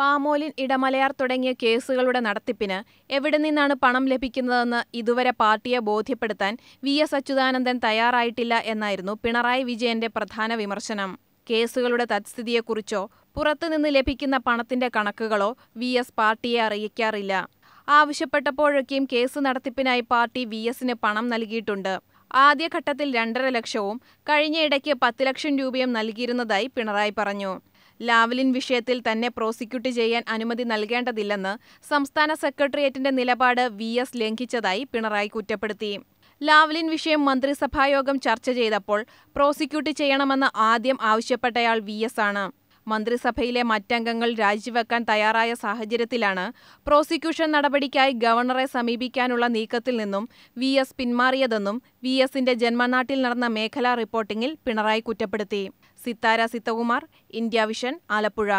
Palmolein Idamalayar തുടങ്ങിയ കേസുകളുടെ നടത്തിപ്പിന് എവിടെ നിന്നാണ് പണം ലഭിക്കുന്നതെന്ന് ഇതുവരെ പാർട്ടിയെ ബോധ്യപ്പെടുത്താൻ വി എസ് അച്യുതാനന്ദൻ തയ്യാറായിട്ടില്ല എന്നായിരുന്നു പിണറായി വിജയന്റെ പ്രധാന വിമർശനം. കേസുകളുടെ തത്സ്ഥിതിയെക്കുറിച്ചോ പുറത്തുനിന്ന് ലഭിക്കുന്ന പണത്തിന്റെ കണക്കുകളോ വി എസ് പാർട്ടിയെ അറിയിക്കാറില്ല. ആവശ്യപ്പെട്ടപ്പോഴൊക്കെയും കേസ് നടത്തിപ്പിനായി പാർട്ടി വി എസിന് പണം നൽകിയിട്ടുണ്ട്. ആദ്യഘട്ടത്തിൽ രണ്ടര ലക്ഷവും കഴിഞ്ഞയിടയ്ക്ക് പത്ത് ലക്ഷം രൂപയും നൽകിയിരുന്നതായി പിണറായി പറഞ്ഞു. ലാവ്ലിൻ വിഷയത്തിൽ തന്നെ പ്രോസിക്യൂട്ട് ചെയ്യാൻ അനുമതി നൽകേണ്ടതില്ലെന്ന് സംസ്ഥാന സെക്രട്ടേറിയറ്റിന്റെ നിലപാട് വി എസ് ലംഘിച്ചതായി പിണറായി കുറ്റപ്പെടുത്തി. ലാവ്ലിൻ വിഷയം മന്ത്രിസഭായോഗം ചർച്ച ചെയ്തപ്പോൾ പ്രോസിക്യൂട്ട് ചെയ്യണമെന്ന് ആദ്യം ആവശ്യപ്പെട്ടയാൾ വി എസ് ആണ്. മന്ത്രിസഭയിലെ മറ്റംഗങ്ങൾ രാജിവെക്കാൻ തയ്യാറായ സാഹചര്യത്തിലാണ് പ്രോസിക്യൂഷൻ നടപടിക്കായി ഗവർണറെ സമീപിക്കാനുള്ള നീക്കത്തിൽ നിന്നും വി എസ് പിന്മാറിയതെന്നും വി എസിന്റെ ജന്മനാട്ടിൽ നടന്ന മേഖലാ റിപ്പോർട്ടിംഗിൽ പിണറായി കുറ്റപ്പെടുത്തി. Sithara Sithakumar India vision Alappuzha.